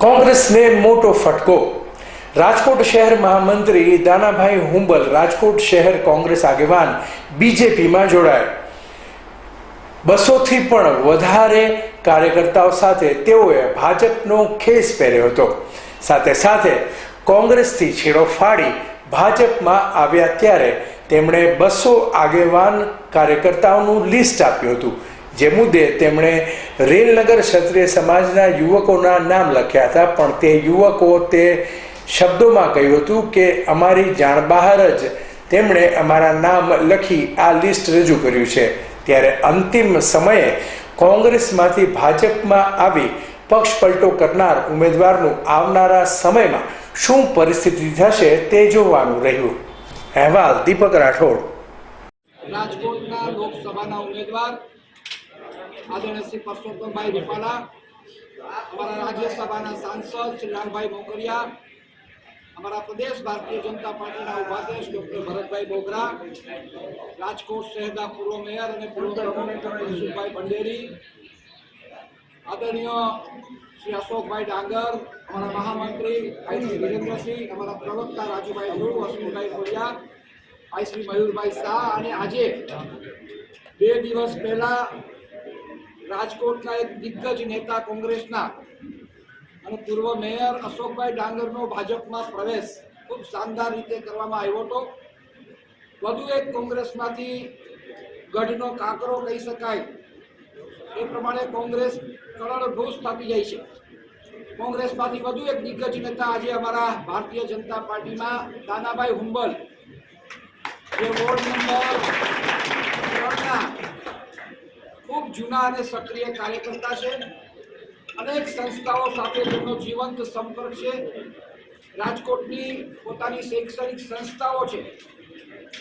કોંગ્રેસને મોટો ફટકો. રાજકોટ શહેર મહામંત્રી દાનાભાઈ હુંબલ રાજકોટ શહેર કોંગ્રેસ આગેવાન બીજેપીમાં જોડાયા. બસોથી પણ વધારે કાર્યકર્તાઓ સાથે તેઓએ ભાજપનો ખેસ પહેર્યો હતો. સાથે સાથે કોંગ્રેસથી છેડો ફાડી ભાજપમાં આવ્યા ત્યારે તેમણે બસો આગેવાન કાર્યકર્તાઓનું લિસ્ટ આપ્યું હતું. જે મુદ્દે તેમણે રેલનગર ક્ષત્રિય સમાજના યુવકોના નામ લખ્યા હતા, પણ તે યુવકો તે શબ્દોમાં કહ્યું હતું કે અમારી જાણ બહાર જ તેમણે અમારા નામ લખી આ લિસ્ટ રજૂ કર્યું છે. ત્યારે અંતિમ સમયે કોંગ્રેસમાંથી ભાજપમાં આવી પક્ષ પલટો કરનાર ઉમેદવારનું આવનારા સમયમાં શું પરિસ્થિતિ થશે તે જોવાનું રહ્યું. અહેવાલ દીપક રાઠોડ. રાજકોટના લોકસભાના ઉમેદવાર આદરણીય શ્રી પરસોત્તમભાઈ રૂપાલા, અમારા રાજ્યસભાના સાંસદ શ્રી લાલભાઈ મોકરિયા અમારા પ્રદેશ ભારતીય જનતા પાર્ટીના ઉપાધ્યક્ષ ડોક્ટર ભરતભાઈ બોગરા, રાજકોટ શહેરના પૂર્વ મેયર અને પૂર્વ પ્રમુખ ભંડેરી, આદરણીય શ્રી અશોકભાઈ ડાંગર, અમારા મહામંત્રી ભાઈ શ્રી વિરેન્દ્રસિંહ, અમારા પ્રવક્તા રાજુભાઈ ધ્રુવ અશ્વિનભાઈ ખોડિયા ભાઈ શ્રી મયુરભાઈ શાહ, અને આજે બે દિવસ પહેલા રાજકોટના એક દિગ્ગજ નેતા કોંગ્રેસના અને પૂર્વ મેયર અશોકભાઈ ડાંગરનો ભાજપમાં પ્રવેશ ખૂબ શાનદાર રીતે કરવામાં આવ્યો હતો. વધુ એક કોંગ્રેસમાંથી ગઢનો કાંકરો કહી શકાય. એ પ્રમાણે કોંગ્રેસ કરોડભૂત સ્થાપી જાય છે. કોંગ્રેસમાંથી વધુ એક દિગ્ગજ નેતા આજે અમારા ભારતીય જનતા પાર્ટીમાં દાનાભાઈ હુંબલ. જે વોર્ડ નંબર ત્રણના ખૂબ જૂના અને સક્રિય કાર્યકર્તા છે. અનેક સંસ્થાઓ સાથે તેમનો જીવંત સંપર્ક છે. રાજકોટની પોતાની શૈક્ષણિક સંસ્થાઓ છે.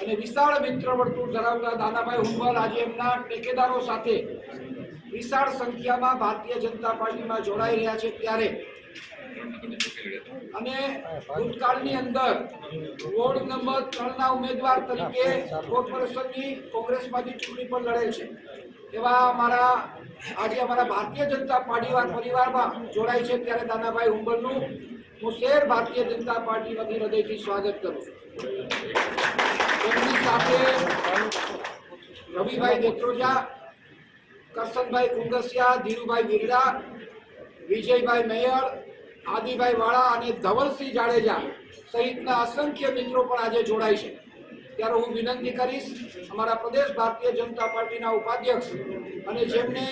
અને વિશાળ મિત્ર વર્તુળ ધરાવતા દાદાભાઈ હુંબલ આજે એમના ટેકેદારો સાથે વિશાળ સંખ્યામાં ભારતીય જનતા પાર્ટીમાં જોડાઈ રહ્યા છે ત્યારે. અને ભૂતકાળની અંદર વોર્ડ નંબર ત્રણના ઉમેદવાર તરીકે કોર્પોરેશનની કોંગ્રેસમાંથી ચૂંટણી પણ લડે છે. એવા અમારા, આજે અમારા ભારતીય જનતા પાર્ટીવાર પરિવારમાં જોડાય છે. ત્યારે દાદાભાઈ ઉંબરનું હું શેર ભારતીય જનતા પાર્ટી વતી હૃદયથી સ્વાગત કરું છું. તેમની સાથે રવિભાઈ દેત્રોજા, કરશનભાઈ કુંગસિયા, ધીરુભાઈ બિરડા વિજયભાઈ મેયર, આદિભાઈ વાળા અને ધવલસિંહ જાડેજા સહિતના અસંખ્ય મિત્રો પણ આજે જોડાય છે. ત્યારે હું વિનંતી કરીશ અમારા પ્રદેશ ભારતીય જનતા પાર્ટીના ઉપાધ્યક્ષ અને જેમને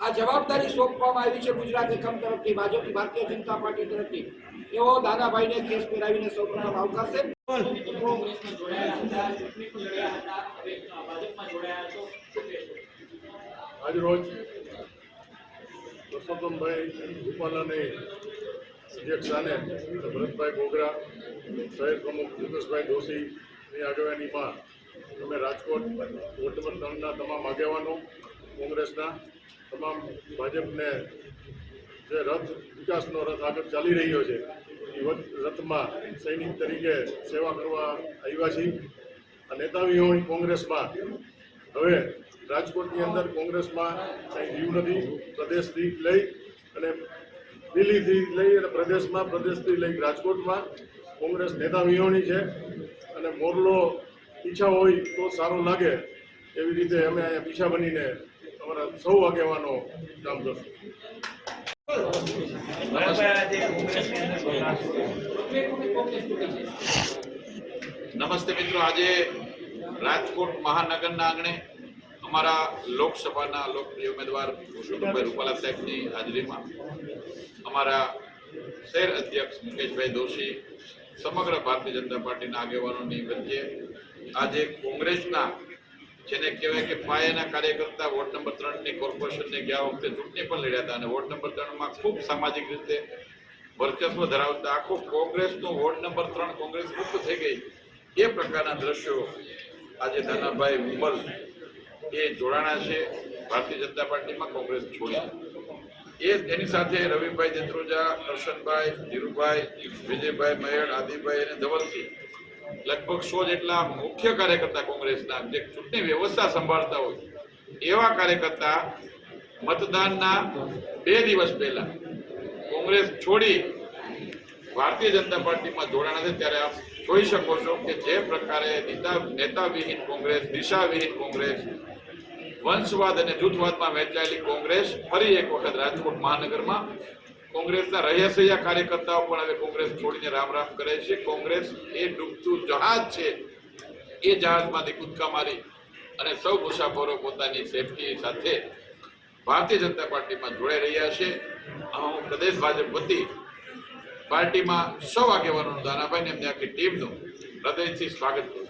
આ જવાબદારી સોંપવામાં આવી છે ગુજરાત એકમ તરફથી ભાજપ ભારતીય જનતા પાર્ટી તરફથી, એવો દાદાભાઈને કેસ પહેરાવીને સૌપ્રથમ આવકારશે. આજરોજ પરસોત્તમભાઈ રૂપાલાની અધ્યક્ષાને ભરતભાઈ ગોગરા શહેર પ્રમુખ દીપેશભાઈ દોશીની આગેવાનીમાં અમે રાજકોટ વોટ નંબર ત્રણના તમામ આગેવાનો, કોંગ્રેસના તમામ ભાજપને જે રથ વિકાસનો રથ આગળ ચાલી રહ્યો છે, એ રથમાં સૈનિક તરીકે સેવા કરવા આવ્યા છીએ. આ નેતા વિહોણી કોંગ્રેસમાં. હવે રાજકોટની અંદર કોંગ્રેસમાં કંઈ જીવ નથી, પ્રદેશથી લઈ અને દિલ્હીથી લઈ અને પ્રદેશમાં, પ્રદેશથી લઈ રાજકોટમાં કોંગ્રેસ નેતા વિહોણી છે. અને મોરલો પીછા હોય તો સારું લાગે એવી રીતે અમે અહીંયા પીછા બનીને અમારા સૌ આગેવાનો કામ કરશું નમસ્તે મિત્રો, આજે રાજકોટ મહાનગરના આંગણે અમારા લોકસભાના લોકપ્રિય ઉમેદવાર પુરુષોત્તમભાઈ રૂપાલા સાહેબની હાજરીમાં અમારા શહેર અધ્યક્ષ મુકેશભાઈ દોશી સમગ્ર ભારતીય જનતા પાર્ટીના આગેવાનોની વચ્ચે આજે કોંગ્રેસના, જેને કહેવાય કે પાયાના કાર્યકર્તા વોર્ડ નંબર ત્રણની કોર્પોરેશનને ગયા વખતે ચૂંટણી પણ લડ્યા હતા અને વોર્ડ નંબર ત્રણમાં ખૂબ સામાજિક રીતે વર્ચસ્વ ધરાવતા આખો કોંગ્રેસનો વોર્ડ નંબર ત્રણ કોંગ્રેસ મુક્ત થઈ ગઈ. એ પ્રકારના દ્રશ્યો આજે નાનાભાઈ ઉમલ એ જોડાણા છે. ભારતીય જનતા પાર્ટીમાં કોંગ્રેસ છોડી. એ એની સાથે રવિભાઈ દેત્રોજા દર્શનભાઈ ધીરુભાઈ, વિજયભાઈ મયડ આદિભાઈ અને ધવલસિંહ લગભગ સો જેટલા મુખ્ય કાર્યકર્તા કોંગ્રેસના જે ચૂંટણી વ્યવસ્થા સંભાળતા હોય, એવા કાર્યકર્તા મતદાનના બે દિવસ પહેલા કોંગ્રેસ છોડી ભારતીય જનતા પાર્ટીમાં જોડાણા છે ત્યારે આપ જોઈ શકો છો કે જે પ્રકારે નેતા નેતાવિહીન કોંગ્રેસ, દિશાવિહીન કોંગ્રેસ વંશવાદ અને જૂથવાદમાં વહેંચાયેલી કોંગ્રેસ ફરી એક વખત રાજકોટ મહાનગરમાં કોંગ્રેસના રહસ્યા કાર્યકર્તાઓ પણ હવે કોંગ્રેસ છોડીને રામ રામ કરે છે. કોંગ્રેસ એ ડૂબતું જહાજ છે. એ જહાજમાંથી કૂદકા મારી અને સૌ મુસાફરો પોતાની સેફટી સાથે ભારતીય જનતા પાર્ટીમાં જોડાઈ રહ્યા છે. હું પ્રદેશ ભાજપ વતી પાર્ટીમાં સૌ આગેવાનોનું દાનાભાઈ ને એમની આખી ટીમનું હૃદયથી સ્વાગત કરું